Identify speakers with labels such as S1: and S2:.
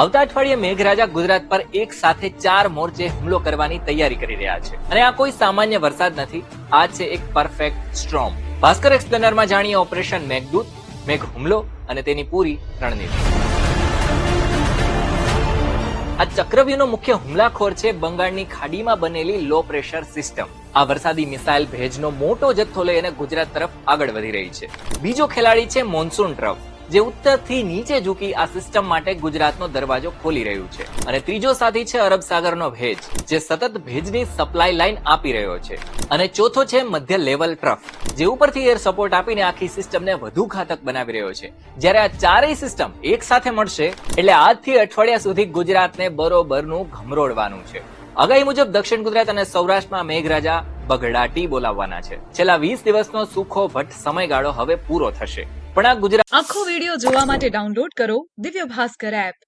S1: આવતા અઠવાડિયે મેઘરાજા ગુજરાત પર એક સાથે ચાર મોરચે હુમલો કરવાની તૈયારી કરી રહ્યા છે. અને આ કોઈ સામાન્ય વરસાદ નથી. આ છે એક પરફેક્ટ સ્ટ્રોમ ભાસ્કર એક્સપ્લેનરમાં જાણીએ ઓપરેશન મેઘદૂત, મેઘ હુમલો અને તેની પૂરી રણનીતિ. આ ચક્રવ્યૂહનો મુખ્ય હુમલાખોર છે બંગાળની ખાડીમાં બનેલી લો પ્રેશર સિસ્ટમ આ વરસાદી મિસાઇલ ભેજનો મોટો જથ્થો લઈ અને ગુજરાત તરફ આગળ વધી રહી છે. બીજો ખેલાડી છે મોન્સૂન ટ્રફ. જે ઉત્તરથી નીચે ઝૂકી આ સિસ્ટમ માટે ગુજરાતનો દરવાજો ખોલી રહ્યું છે. અને ત્રીજો સાથી છે અરબ સાગરનો ભેજ, જે સતત ભેજની સપ્લાય લાઇન આપી રહ્યો છે. અને ચોથો છે મધ્ય લેવલ ટ્રફ, જે ઉપરથી એર સપોર્ટ આપીને આખી સિસ્ટમને વધુ ઘાતક બનાવી રહ્યો છે. જ્યારે આ ચારેય સિસ્ટમ એક સાથે મળશે, એટલે આજથી અઠવાડિયા સુધી ગુજરાતને બરોબરનું ઘમરોડવાનું છે. આગાહી મુજબ દક્ષિણ ગુજરાત અને સૌરાષ્ટ્રમાં મેઘરાજા બગડાટી બોલાવવાના છે. છેલ્લા વીસ દિવસનો સુખો ભટ્ટ સમયગાળો હવે પૂરો થશે. પણ આ ગુજરાત
S2: આખો વીડિયો જોવા માટે ડાઉનલોડ કરો દિવ્ય ભાસ્કર એપ